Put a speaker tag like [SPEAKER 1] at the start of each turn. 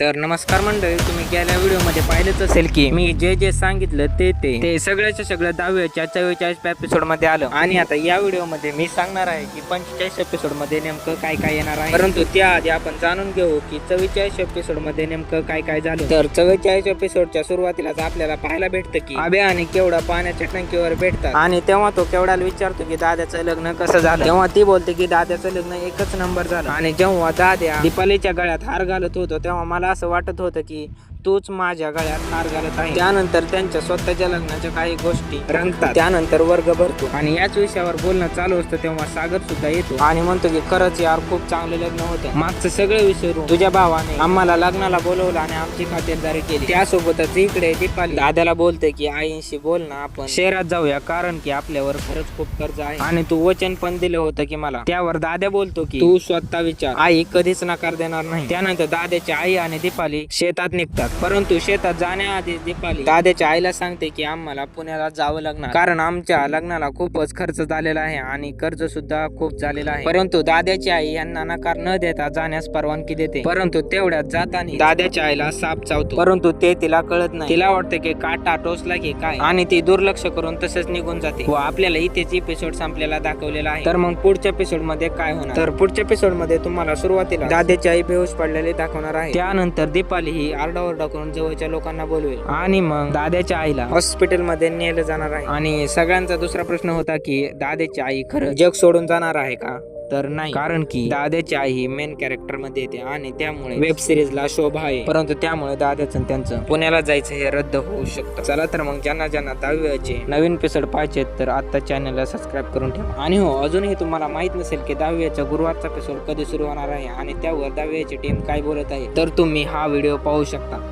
[SPEAKER 1] तर नमस्कार मंडळी तुम्ही गेल्या व्हिडिओमध्ये पाहिलंच असेल की मी जे जे सांगितलं ते ते ते सगळ्याच्या सगळं दहाव्याच्या चव्वेचाळीस एपिसोडमध्ये आलं. आणि आता या व्हिडिओमध्ये मी सांगणार आहे की पंचेचाळीस एपिसोडमध्ये नेमकं काय काय येणार आहे. परंतु त्याआधी आपण जाणून घेऊ की चव्वेचाळीस एपिसोडमध्ये नेमकं काय काय झालं. तर चव्वेचाळीस एपिसोडच्या सुरुवातीलाच आपल्याला पाहायला भेटतं की आब्या आणि केवढा पाण्याच्या टंकीवर भेटतात. आणि तेव्हा तो केवढ्याला विचारतो की दादाचं लग्न कसं झालं? तेव्हा ती बोलते की दादाचं लग्न एकच नंबर झालं. आणि जेव्हा दाद्या दीपालीच्या गळ्यात हार घालत होतो तेव्हा मला असं वाटत होतं की तूच माझ्या गळ्यात हार घालत आहे. त्यानंतर त्यांच्या स्वतःच्या लग्नाच्या काही गोष्टी रंगतात. त्यानंतर वर्ग भरतो. आणि याच विषयावर बोलणं चालू असतं तेव्हा सागर सुद्धा येतो. आणि म्हणतो की खरंच यार खूप चांगलं लग्न होतं. मागचं सगळं विसरून तुझ्या भावाने आम्हाला लग्नाला बोलवलं आणि आमची खातेदारी केली. त्यासोबतच इकडे दीपाली दादाला बोलते की आईशी बोल ना आपण. शहरात जाऊया कारण की आपल्यावर खरंच खूप कर्ज आहे. आणि तू वचन पण दिलं होतं की मला. त्यावर दाद्या बोलतो की तू स्वतः विचार. आई कधीच नकार देणार नाही. त्यानंतर दाद्याची आई आणि दीपाली शेतात निघतात. परंतु शेतात जाण्याआधी दीपाली दादाच्या आईला सांगते की आम्हाला पुण्याला जावं लागणार. कारण आमच्या लग्नाला खूपच खर्च झालेला आहे आणि कर्ज सुद्धा खूप झालेला आहे. परंतु दादाची आई यांना नकार न देता जाण्यास परवानगी देते. परंतु तेवढ्यात जाताना दादाच्या आईला साप चावतो. परंतु ते तिला कळत नाही. तिला वाटते की काटा टोचला की काय? आणि ती दुर्लक्ष करून तसंच निघून जाते. व आपल्याला इथेच एपिसोड संपलेला दाखवलेला आहे. तर मग पुढच्या एपिसोडमध्ये काय होणार? तर पुढच्या एपिसोडमध्ये तुम्हाला सुरुवातीला दादाची आई बेहोश पडलेली दाखवणार आहे. त्यानंतर दीपाली ही आरडाओरडा करून जवळच्या लोकांना बोलवेल. आणि मग दाद्याच्या आईला हॉस्पिटलमध्ये नेलं जाणार आहे. आणि सगळ्यांचा दुसरा प्रश्न होता की दाद्याची आई खरं जग सोडून जाणार आहे का? तर नाही. कारण की दाद्याची आई ही मेन कॅरेक्टरमध्ये येते आणि त्यामुळे वेब सिरीज ला शोभा आहे. परंतु त्यामुळे दाद्याचं त्यांचं पुण्याला जायचं हे रद्द होऊ शकतं. चला तर मग ज्यांना ज्यांना दहाव्याचे नवीन एपिसोड पाहिजेत तर आता चॅनलला सबस्क्राईब करून ठेवा. आणि हो अजूनही तुम्हाला माहीत नसेल की दहाव्याचा गुरुवारचा एपिसोड कधी सुरू होणार आहे आणि त्यावर दहाव्याची टीम काय बोलत आहे तर तुम्ही हा व्हिडिओ पाहू शकता.